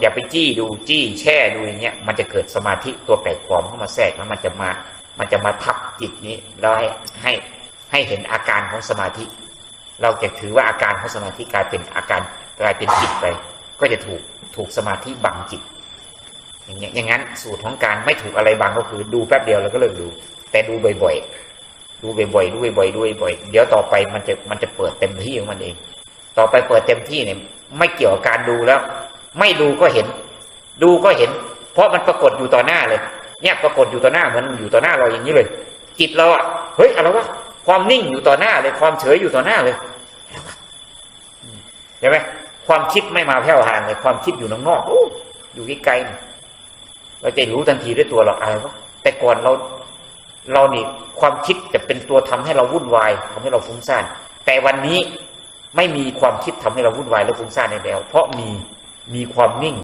อย่าไปจี้ดูจี้แช่ดูอย่างเงี้ยมันจะเกิดสมาธิตัวแปลกปลอมเข้ามาแทรกแล้วมันจะมามันจะมาทับจิตนี้แล้วให้ให้ให้เห็นอาการของสมาธิ เราจะถือว่าอาการของสมาธิกลายเป็นอาการกลายเป็นจิตไป ก็จะถูกถูกสมาธิบังจิต อย่างเงี้ยอย่างนั้นสูตรของการไม่ถูกอะไรบังก็คือ ดูแป๊บเดียวแล้วก็เลิกดู แต่ดูบ่อยๆดูบ่อยๆดูบ่อยๆดูบ่อยๆเดี๋ยวต่อไปมันจะมันจะเปิดเต็มที่ของมันเอง ต่อไปเปิดเต็มที่เนี่ยไม่เกี่ยวกับการดูแล้ว ไม่ดูก็เห็น ดูก็เห็น เพราะมันปรากฏอยู่ต่อหน้าเลย เนี่ยปรากฏอยู่ต่อหน้าเหมือนอยู่ต่อหน้าเราอย่างนี้เลย จิตเราอะเฮ้ยอะไรวะความนิ่งอยู่ต่อหน้าเลย ความเฉยอยู่ต่อหน้าเลยใช่ไหมความคิดไม่มาแผ่วห่างเลยความคิดอยู่นอกๆโอ้อยู่ไกลๆเราจะรู้ทันทีด้วยตัวเราอะไรวะแต่ก่อนเรา เรานี่ความคิดจะเป็นตัวทำให้เราวุ่นวายทำให้เราฟุ้งซ่านแต่วันนี้ไม่มีความคิดทำให้เราวุ่นวายและฟุ้งซ่านอีกแล้ว เพราะมี มีความนิ่ง